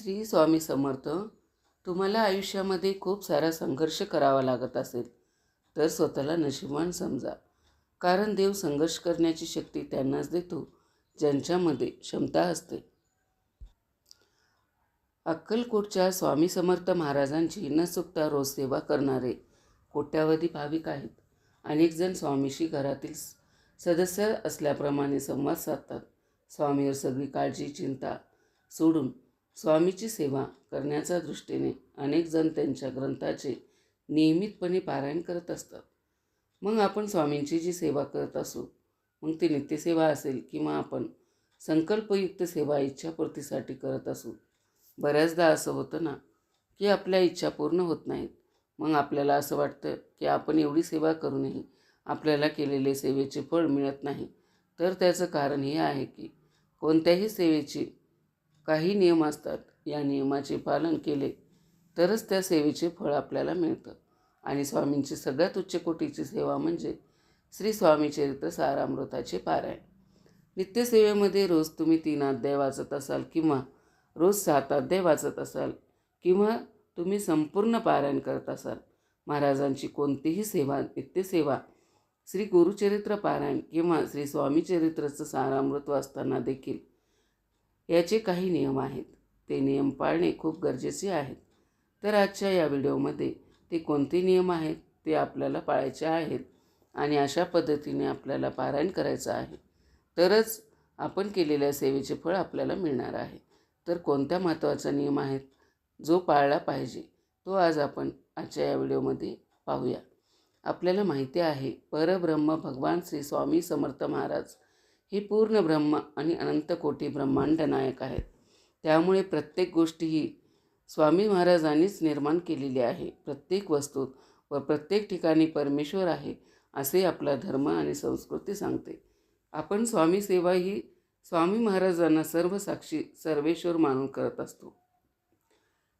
श्री स्वामी समर्थ तुम्हाला आयुष्यामध्ये खूप सारा संघर्ष करावा लागत असेल तर स्वतःला नशिबान समजा. कारण देव संघर्ष करण्याची शक्ती त्यांनाच देतो ज्यांच्यामध्ये क्षमता असते. अक्कलकोटच्या स्वामी समर्थ महाराजांची न चुकता रोज सेवा करणारे कोट्यावधी भाविक आहेत. अनेक जण स्वामीशी घरातील स- सदस्य असल्याप्रमाणे संवाद साधतात. स्वामीवर सगळी काळजी चिंता सोडून स्वामीची सेवा करण्याच्या दृष्टीने अनेकजण त्यांच्या ग्रंथाचे नियमितपणे पारायण करत असतात. मग आपण स्वामींची जी सेवा करत असू मग ती नित्यसेवा असेल किंवा आपण संकल्पयुक्त सेवा इच्छापूर्तीसाठी करत असू बऱ्याचदा असं होतं ना की आपल्या इच्छा पूर्ण होत नाहीत. मग आपल्याला असं वाटतं की आपण एवढी सेवा करूनही आपल्याला केलेले सेवेचे फळ मिळत नाही. तर त्याचं कारण हे आहे की कोणत्याही सेवेची काही नियम असतात या नियमाचे पालन केले तरच त्या सेवेचे फळ आपल्याला मिळतं. आणि स्वामींची सगळ्यात उच्च कोटीची सेवा म्हणजे श्री स्वामी चरित्र सारामृताचे पारायण. नित्यसेवेमध्ये रोज तुम्ही तीन अध्याय वाचत असाल किंवा रोज सात अध्याय वाचत असाल किंवा तुम्ही संपूर्ण पारायण करत असाल महाराजांची कोणतीही सेवा नित्यसेवा श्री गुरुचरित्र पारायण किंवा श्री स्वामीचरित्राचं सारामृत वाचताना देखील याचे काही नियम आहेत. ते नियम पाळणे खूप गरजेचे आहेत. तर आजच्या या व्हिडिओमध्ये ते कोणते नियम आहेत ते आपल्याला पाळायचे आहेत आणि अशा पद्धतीने आपल्याला पारायण करायचं आहे. तरच आपण केलेल्या सेवेचे फळ आपल्याला मिळणार आहे. तर कोणत्या महत्त्वाचा नियम आहेत जो पाळला पाहिजे तो आज आपण आजच्या या व्हिडिओमध्ये पाहूया. आपल्याला माहिती आहे परब्रह्म भगवान श्री स्वामी समर्थ महाराज हे पूर्ण ब्रह्म आणि अनंतकोटी ब्रह्मांड नायक आहेत. त्यामुळे प्रत्येक गोष्टी ही स्वामी महाराजांनीच निर्माण केलेली आहे. प्रत्येक वस्तूत व प्रत्येक ठिकाणी परमेश्वर आहे असे आपला धर्म आणि संस्कृती सांगते. आपण स्वामी सेवा ही स्वामी महाराजांना सर्व साक्षी सर्वेश्वर मानून करत असतो.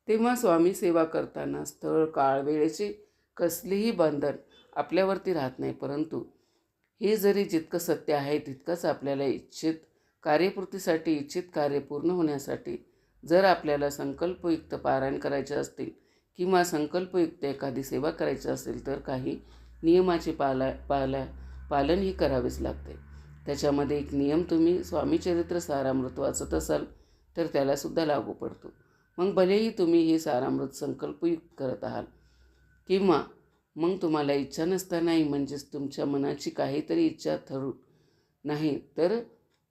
तेव्हा स्वामी सेवा करताना स्थळ काळ वेळेचे कसलेही बंधन आपल्यावरती राहत नाही परंतु हे जरी जितकं सत्य आहे तितकंच आपल्याला इच्छित कार्यपूर्तीसाठी इच्छित कार्य पूर्ण होण्यासाठी जर आपल्याला संकल्पयुक्त पारायण करायचे असतील किंवा संकल्पयुक्त एखादी सेवा करायची असेल तर काही नियमाचे पाला पाला पालनही करावेच लागते. त्याच्यामध्ये एक नियम तुम्ही स्वामीचरित्र सारामृत वाचत असाल तर त्यालासुद्धा लागू पडतो. मग भलेही तुम्ही हे सारामृत संकल्पयुक्त करत आहात किंवा मग तुम्हाला इच्छा नसतानाही म्हणजेच तुमच्या मनाची काहीतरी इच्छा ठरू नाही तर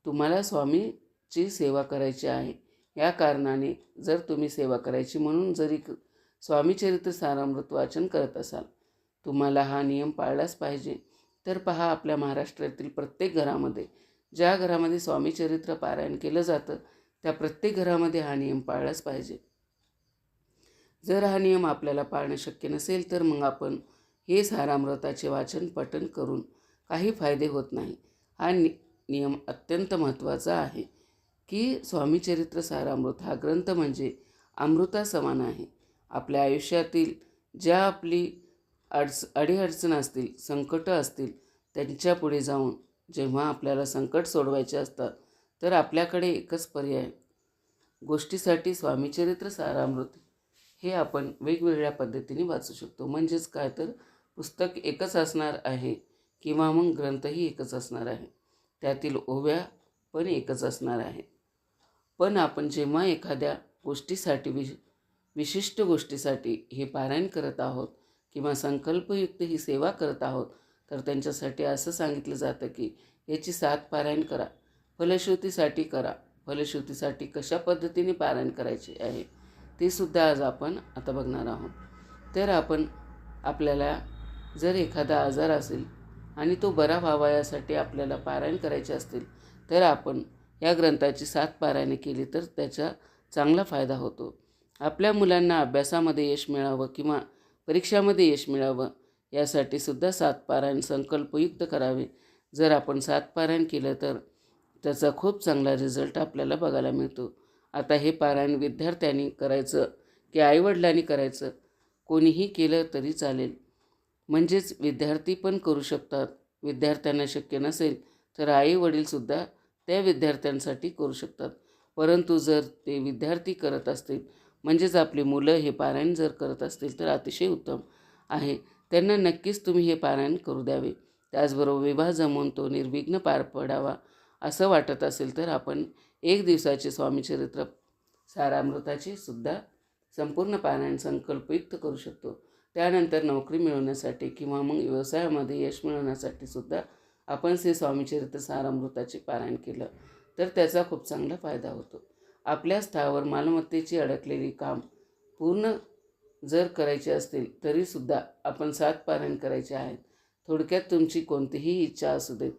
तुम्हाला स्वामीची सेवा करायची आहे. या कारणाने जर तुम्ही सेवा करायची म्हणून जरी क- स्वामीचरित्र सारामृत वाचन करत असाल तुम्हाला हा नियम पाळलाच पाहिजे. तर पहा आपल्या महाराष्ट्रातील प्रत्येक घरामध्ये ज्या घरामध्ये स्वामीचरित्र पारायण केलं जातं त्या प्रत्येक घरामध्ये हा नियम पाळलाच पाहिजे. जर हा नियम आपल्याला पाळणं शक्य नसेल तर मग आपण हे सारामृताचे वाचन पठण करून काही फायदे होत नाही. हा नि नियम अत्यंत महत्त्वाचा आहे की स्वामीचरित्र सारामृत हा ग्रंथ म्हणजे अमृता समान आहे. आपल्या आयुष्यातील ज्या आपली अडच अडीअडचण असतील संकटं असतील त्यांच्यापुढे जाऊन जेव्हा आपल्याला संकट सोडवायचे असतात तर आपल्याकडे एकच पर्याय गोष्टीसाठी स्वामीचरित्र सारामृत हे आपण वेगवेगळ्या पद्धतीने वाचू शकतो. म्हणजेच काय तर पुस्तक एकच असणार आहे किंवा मग ग्रंथही एकच असणार आहे. त्यातील ओव्या पण एकच असणार आहे. पण आपण जेव्हा एखाद्या गोष्टीसाठी विश विशिष्ट गोष्टीसाठी हे पारायण करत आहोत किंवा संकल्पयुक्त ही सेवा करत आहोत तर त्यांच्यासाठी असं सांगितलं जातं की याची सात पारायण करा. फलश्रुतीसाठी करा. फलश्रुतीसाठी कशा पद्धतीने पारायण करायचे आहे? तीसुद्धा आज आपण आता बघणार आहोत. तर आपण आपल्याला जर एखादा आजार असेल आणि तो बरा व्हावा यासाठी आपल्याला पारायण करायचे असतील तर आपण या ग्रंथाची सात पारायणे केली तर त्याचा चांगला फायदा होतो. आपल्या मुलांना अभ्यासामध्ये यश मिळावं किंवा परीक्षामध्ये यश मिळावं यासाठी सुद्धा सात पारायण संकल्पयुक्त करावे. जर आपण सात पारायण केलं तर त्याचा खूप चांगला रिझल्ट आपल्याला बघायला मिळतो. आता हे पारायण विद्यार्थ्यांनी करायचं की आईवडिलांनी करायचं कोणीही केलं तरी चालेल. म्हणजेच विद्यार्थी पण करू शकतात. विद्यार्थ्यांना शक्य नसेल तर आई वडीलसुद्धा त्या विद्यार्थ्यांसाठी करू शकतात. परंतु जर ते विद्यार्थी करत असतील म्हणजेच आपली मुलं हे पारायण जर करत असतील तर अतिशय उत्तम आहे. त्यांना नक्कीच तुम्ही हे पारायण करू द्यावे. त्याचबरोबर विवाह जमवून तो निर्विघ्न पार पडावा असं वाटत असेल तर आपण एक दिवसाचे स्वामीचरित्र सारामृताचे सुद्धा संपूर्ण पारायण संकल्पयुक्त करू शकतो. त्यानंतर नोकरी मिळवण्यासाठी किंवा मग व्यवसायामध्ये यश मिळवण्यासाठी सुद्धा आपण श्री स्वामीचरित्र सारामृताचे पारायण केलं तर त्याचा खूप चांगला फायदा होतो. आपल्या स्थावर मालमत्तेची अडकलेली काम पूर्ण जर करायचे असतील तरीसुद्धा आपण सात पारायण करायचे आहेत. थोडक्यात तुमची कोणतीही इच्छा असू देत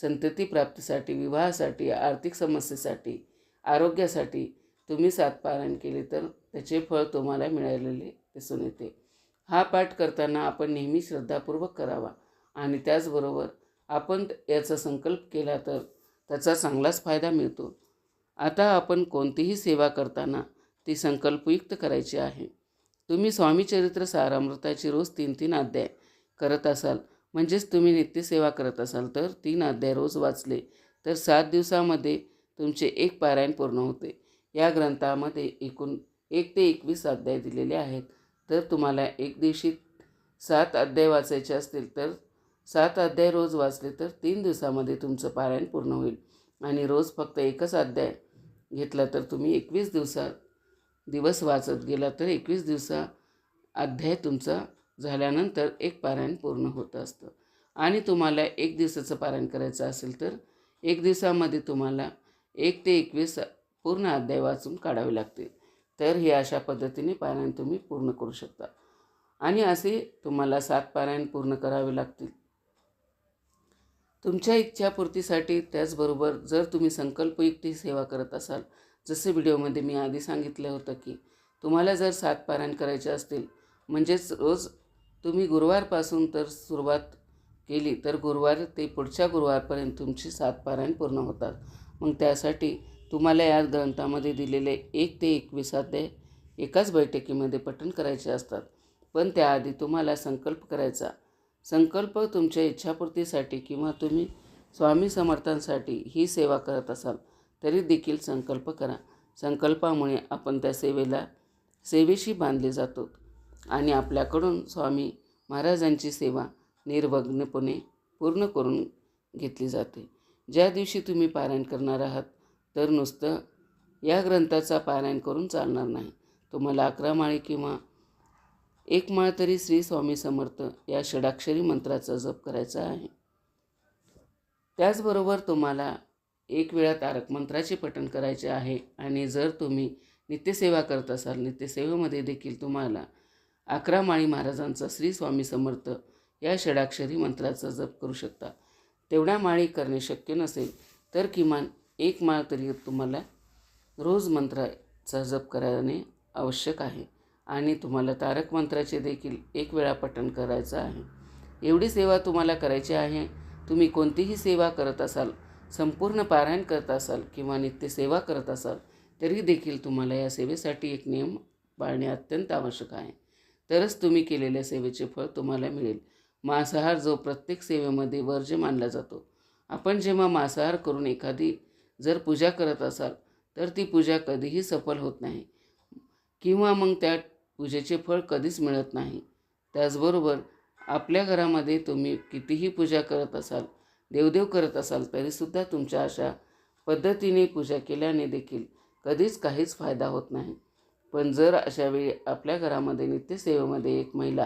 संतती प्राप्तीसाठी विवाहासाठी आर्थिक समस्येसाठी आरोग्यासाठी तुम्ही सातपारायण केले तर त्याचे फळ तुम्हाला मिळालेले दिसून येते. हा पाठ करताना आपण नेहमी श्रद्धापूर्वक करावा आणि त्याचबरोबर आपण याचा संकल्प केला तर त्याचा चांगलाच फायदा मिळतो. आता आपण कोणतीही सेवा करताना ती संकल्पयुक्त करायची आहे. तुम्ही स्वामीचरित्र सारामृताची रोज तीन तीन अध्याय करत असाल म्हणजेच तुम्ही नित्यसेवा करत असाल तर तीन अध्याय रोज वाचले तर सात दिवसामध्ये तुमचे एक पारायण पूर्ण होते. या ग्रंथामध्ये एकूण एक ते एकवीस अध्याय दिलेले आहेत. तर तुम्हाला एक दिवशी सात अध्याय वाचायचे असतील तर सात अध्याय रोज वाचले तर तीन दिवसामध्ये तुमचं पारायण पूर्ण होईल. आणि रोज फक्त एकच अध्याय घेतला तर तुम्ही एकवीस दिवसात दिवस वाचत गेला तर एकवीस दिवसा अध्याय तुमचा झाल्यानंतर एक पारायण पूर्ण होत असतं. आणि तुम्हाला एक दिवसाचं पारायण करायचं असेल तर एक दिवसामध्ये तुम्हाला एक ते एकवीस पूर्ण अध्याय वाचून काढावे लागतील तर हे अशा पद्धतीने पारायण तुम्ही पूर्ण करू शकता. आणि असे तुम्हाला सात पारायण पूर्ण करावे लागतील. तुमच्या इच्छापूर्तीसाठी त्याचबरोबर जर तुम्ही संकल्पयुक्त ही सेवा करत असाल जसे व्हिडिओमध्ये मी आधी सांगितलं होतं की तुम्हाला जर सात पारायण करायचे असतील म्हणजेच रोज तुम्ही गुरुवारपासून तर सुरुवात केली तर गुरुवार ते पुढच्या गुरुवारपर्यंत तुमची सात पारायण पूर्ण होतात. मग त्यासाठी तुम्हाला या ग्रंथामध्ये दिलेले एक ते एकवीस अध्याय एकाच बैठकीमध्ये पठण करायचे असतात. पण त्याआधी तुम्हाला संकल्प करायचा. संकल्प तुमच्या इच्छापूर्तीसाठी किंवा तुम्ही स्वामी समर्थांसाठी ही सेवा करत असाल तरी देखील संकल्प करा. संकल्पामुळे आपण त्या सेवेला सेवेशी बांधले जातो. आणि आपल्याकडून स्वामी महाराजांची सेवा निर्वग्नपणे पूर्ण करून घेतली जाते. ज्या दिवशी तुम्ही पारायण करणार आहात तर नुसतं या ग्रंथाचा पारायण करून चालणार नाही. तुम्हाला अकरा माळी किंवा एक माळ तरी श्री स्वामी समर्थ या षडाक्षरी मंत्राचा जप करायचा आहे. त्याचबरोबर तुम्हाला एक वेळा तारक मंत्राचे पठण करायचे आहे आणि जर तुम्ही नित्यसेवा करत असाल नित्यसेवेमध्ये देखील तुम्हाला अकरा माळी महाराजांचा श्री स्वामी समर्थ या षडाक्षरी मंत्राचा जप करू शकता. तेवढ्या माळी करणे शक्य नसेल तर किमान एक माळ तरी तुम्हाला रोज मंत्राचा जप करणे आवश्यक आहे आणि तुम्हाला तारक मंत्राचे देखील एक वेळा पठण करायचं आहे. एवढी सेवा तुम्हाला करायची आहे तुम्ही कोणतीही सेवा करत असाल संपूर्ण पारायण करत असाल किंवा नित्य सेवा करत असाल तरी देखील तुम्हाला या सेवेसाठी एक नियम पाळणे अत्यंत आवश्यक आहे. तरच तुम्ही केलेल्या सेवेचे फळ तुम्हाला मिळेल. मांसाहार जो प्रत्येक सेवेमध्ये वर्ज्य मानला जातो. आपण जेव्हा मांसाहार करून एखादी जर पूजा करत असाल तर ती पूजा कधीही सफल होत नाही. किंवा मग त्या पूजेचे फळ कधीच मिळत नाही. त्याचबरोबर आपल्या घरामध्ये तुम्ही कितीही पूजा करत असाल देवदेव करत असाल तरीसुद्धा तुमच्या अशा पद्धतीने पूजा केल्याने देखील कधीच काहीच फायदा होत नाही. पण जर अशा वेळी आपल्या घरामध्ये नित्यसेवेमध्ये एक महिला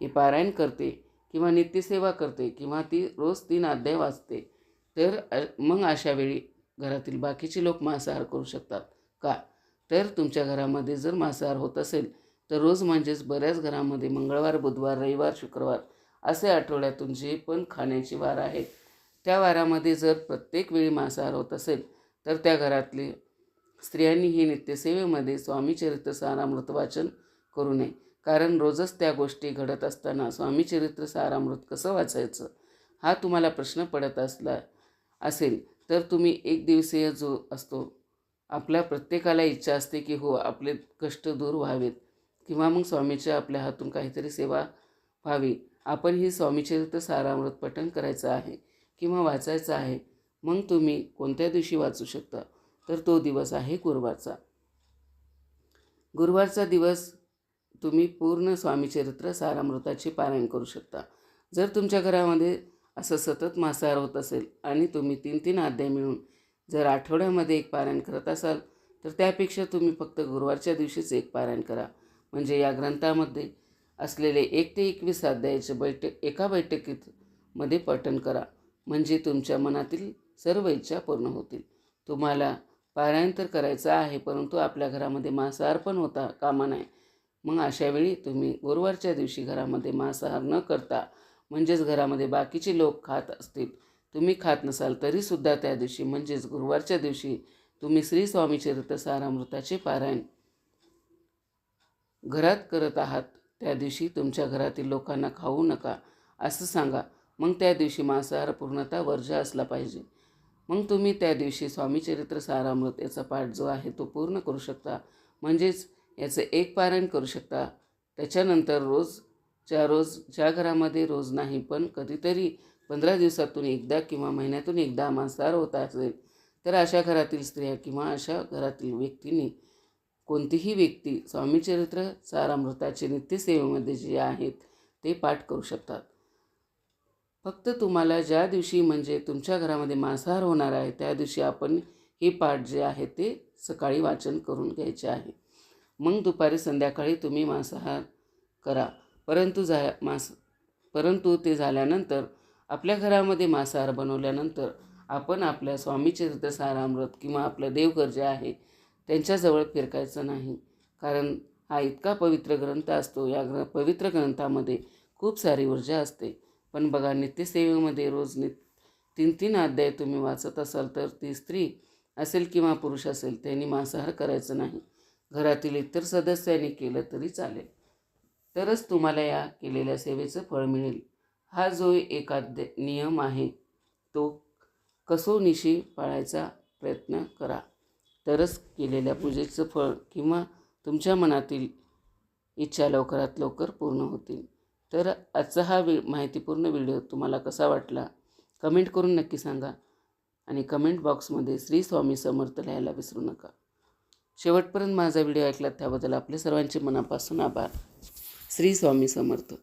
ही पारायण करते किंवा नित्यसेवा करते किंवा ती रोज तीन अध्याय वाचते तर मग अशा वेळी घरातील बाकीचे लोक मांसाहार करू शकतात. का? तर तुमच्या घरामध्ये जर मांसाहार होत असेल तर रोज म्हणजेच बऱ्याच घरामध्ये मंगळवार बुधवार रविवार शुक्रवार असे आठवड्यातून जे पण खाण्याचे वार आहेत त्या वारामध्ये जर प्रत्येक वेळी मांसाहार होत असेल तर त्या घरातले स्त्रियांनी ही नित्यसेवेमध्ये स्वामीचरित्र सारामृत वाचन करू नये. कारण रोजच त्या गोष्टी घडत असताना स्वामीचरित्र सारामृत कसं वाचायचं? हा तुम्हाला प्रश्न पडत असला असेल तर तुम्ही एक दिवसीय जो असतो आपल्या प्रत्येकाला इच्छा असते की हो आपले कष्ट दूर व्हावेत. किंवा मग स्वामीच्या आपल्या हातून काहीतरी सेवा व्हावी. आपण ही स्वामीचरित्र सारामृत पठण करायचं आहे किंवा वाचायचं आहे मग तुम्ही कोणत्या दिवशी वाचू शकता? तर तो दिवस आहे गुरुवारचा. गुरुवारचा दिवस तुम्ही पूर्ण स्वामीचरित्र सारामृताचे पारायण करू शकता. जर तुमच्या घरामध्ये असं सतत मांसाहार होत असेल आणि तुम्ही तीन तीन अध्याय मिळून जर आठवड्यामध्ये एक पारायण करत असाल तर त्यापेक्षा तुम्ही फक्त गुरुवारच्या दिवशीच एक पारायण करा. म्हणजे या ग्रंथामध्ये असलेले एक ते एकवीस अध्यायाचे बैठक एका बैठकीत मध्ये पठण करा. म्हणजे तुमच्या मनातील सर्व इच्छा पूर्ण होतील. तुम्हाला पारायण तर करायचं आहे परंतु आपल्या घरामध्ये मांसाहार पण होता कामा नाही मग अशावेळी तुम्ही गुरुवारच्या दिवशी घरामध्ये मांसाहार न करता म्हणजेच घरामध्ये बाकीचे लोक खात असतील तुम्ही खात नसाल तरीसुद्धा त्या दिवशी म्हणजेच गुरुवारच्या दिवशी तुम्ही श्री स्वामी चरित्र सारामृताचे पारायण घरात करत आहात. त्या दिवशी तुमच्या घरातील लोकांना खाऊ नका असं सांगा. मग त्या दिवशी मांसाहार पूर्णतः वर्ज असला पाहिजे. मग तुम्ही त्या दिवशी स्वामीचरित्र सारामृत याचा पाठ जो आहे तो पूर्ण करू शकता. म्हणजेच याचं एक पारायण करू शकता. त्याच्यानंतर रोजच्या रोज ज्या घरामध्ये रोज नाही पण कधीतरी पंधरा दिवसातून एकदा किंवा महिन्यातून एकदा मांसाहार होत असेल तर अशा घरातील स्त्रिया किंवा अशा घरातील व्यक्तींनी कोणतीही व्यक्ती स्वामीचरित्र सारामृताचे नित्यसेवेमध्ये जे आहेत ते पाठ करू शकतात. फक्त तुम्हाला ज्या दिवशी म्हणजे तुमच्या घरामध्ये मांसाहार होणार आहे त्या दिवशी आपण हे पाठ जे आहे ते सकाळी वाचन करून घ्यायचे आहे. मग दुपारी संध्याकाळी तुम्ही मांसाहार करा. परंतु झा मांस परंतु ते झाल्यानंतर आपल्या घरामध्ये मांसाहार बनवल्यानंतर आपण आपल्या स्वामीचरित्र सारामृत किंवा आपलं देवघर जे आहे त्यांच्याजवळ फिरकायचं नाही. कारण हा इतका पवित्र ग्रंथ असतो या ग्र पवित्र ग्रंथामध्ये खूप सारी ऊर्जा असते. पण बघा नित्यसेवेमध्ये रोज नित तीन तीन अध्याय तुम्ही वाचत असाल तर ती स्त्री असेल किंवा पुरुष असेल त्यांनी मांसाहार करायचं नाही. घरातील इतर सदस्यांनी केलं तरी चालेल. तरच तुम्हाला या केलेल्या सेवेचं फळ मिळेल. हा जो एक नियम आहे तो कसोनिशी पाळायचा प्रयत्न करा. तरच केलेल्या पूजेचं फळ किंवा तुमच्या मनातील इच्छा लवकरात लवकर पूर्ण होतील. तर आजचा हा वि माहितीपूर्ण व्हिडिओ तुम्हाला कसा वाटला? कमेंट करून नक्की सांगा आणि कमेंट बॉक्समध्ये श्री स्वामी समर्थ लिहायला विसरू नका. शेवटपर्यंत माझा व्हिडिओ ऐकला त्याबद्दल आपले सर्वांचे मनापासून आभार. श्री स्वामी समर्थ.